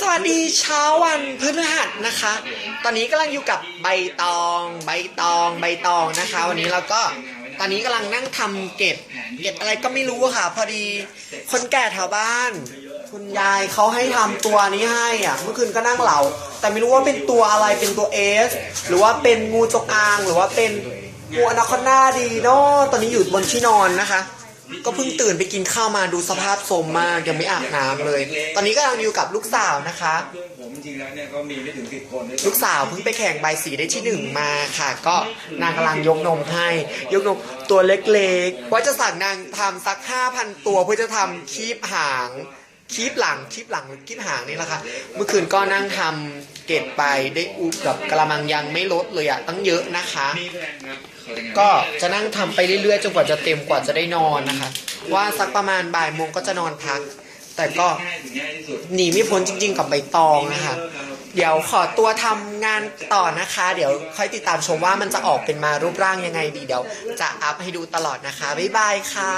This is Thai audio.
สวัสดีเช้าวันพฤหัสนะคะ ตอนนี้กำลังอยู่กับใบตอง ใบตอง ใบตองนะคะ วันนี้เราก็ตอนนี้กำลังนั่งทำเก็บ เก็บอะไรก็ไม่รู้ค่ะ พอดีคนแก่แถวบ้าน คุณยายเขาให้ทำตัวนี้ให้อะ เมื่อคืนก็นั่งเหลาแต่ไม่รู้ว่าเป็นตัวอะไรเป็นตัวเอสหรือว่าเป็นงูจงอางหรือว่าเป็นงูอนาคอนดาดีเนาะตอนนี้อยู่บนที่นอนนะคะ ก็เพิ่งตื่นไปกินข้าวมาดูสภาพโทรมมากยังไม่อาบน้ำเลย ตอนนี้กำลังอยู่กับลูกสาวนะคะ เพื่อนผมจริงๆแล้วเนี่ยก็มีไม่ถึงสิบคนด้วยลูกสาวเพิ่งไปแข่งใบสีได้ที่หนึ่งมาค่ะ ก็นางกำลังยกนมให้ ยกนมตัวเล็กๆ ว่าจะสั่งนางทำสักห้าพันตัวเพื่อจะทำคีบหาง คีบหลังคีบหลังหรือคีบหางนี่แหละค่ะ เมื่อคืนก็นั่งทำ เก็บไปได้อุบกับกระมังยังไม่ลดเลยอะตั้งเยอะนะคะมีแพลนครับเขาจะไงก็จะนั่งทำไปเรื่อยๆจนกว่าจะเต็มกว่าจะได้นอนนะคะ ว่าสักประมาณบ่ายโมงก็จะนอนพัก แต่ก็ง่ายถึงง่ายที่สุดหนีไม่พ้นจริง ๆ กับใบตองนะคะเดี๋ยวขอตัวทำงานต่อนะคะ เดี๋ยวค่อยติดตามชมว่ามันจะออกเป็นมารูปร่างยังไงดีเดี๋ยวจะอัพให้ดูตลอดนะคะ บ๊ายบายค่ะ